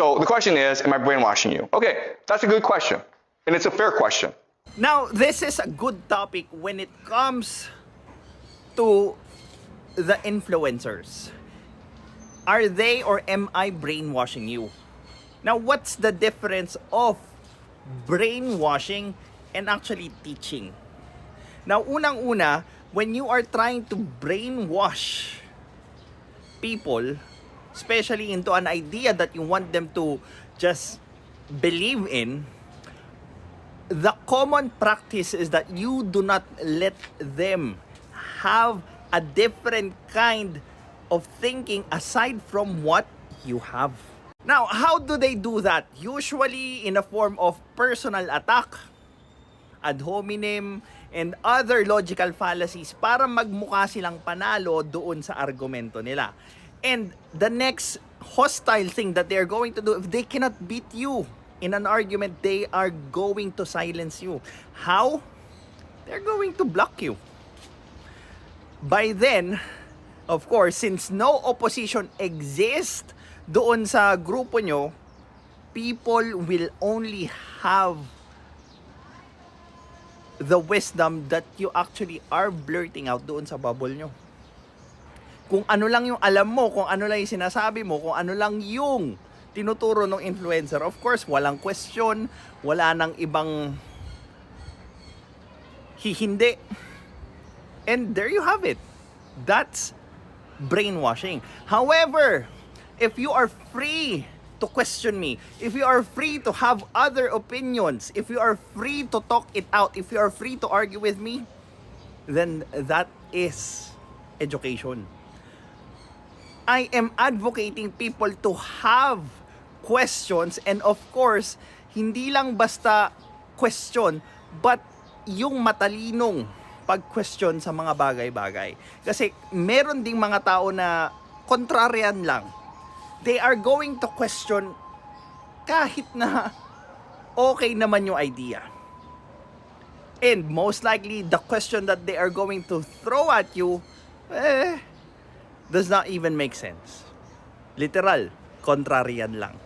So the question is, am I brainwashing you? Okay, that's a good question. And it's a fair question. Now, this is a good topic when it comes to the influencers. Are they or am I brainwashing you? Now, what's the difference of brainwashing and actually teaching? Now, unang-una, when you are trying to brainwash people, especially into an idea that you want them to just believe in, the common practice is that you do not let them have a different kind of thinking aside from what you have. Now, how do they do that? Usually in a form of personal attack, ad hominem, and other logical fallacies para magmukha silang panalo doon sa argumento nila. And the next hostile thing that they're going to do, if they cannot beat you in an argument, they are going to silence you. How? They're going to block you. By then, of course, since no opposition exists doon sa grupo nyo, people will only have the wisdom that you actually are blurting out doon sa bubble nyo. Kung ano lang yung alam mo, kung ano lang yung sinasabi mo, kung ano lang yung tinuturo ng influencer, of course, walang question, wala nang ibang hihindi. And there you have it. That's brainwashing. However, if you are free to question me, if you are free to have other opinions, if you are free to talk it out, if you are free to argue with me, then that is education. I am advocating people to have questions and of course, hindi lang basta question, but yung matalinong pag-question sa mga bagay-bagay. Kasi meron ding mga tao na kontraryan lang. They are going to question kahit na okay naman yung idea. And most likely, the question that they are going to throw at you, eh, does not even make sense. Literal, kontraryan lang.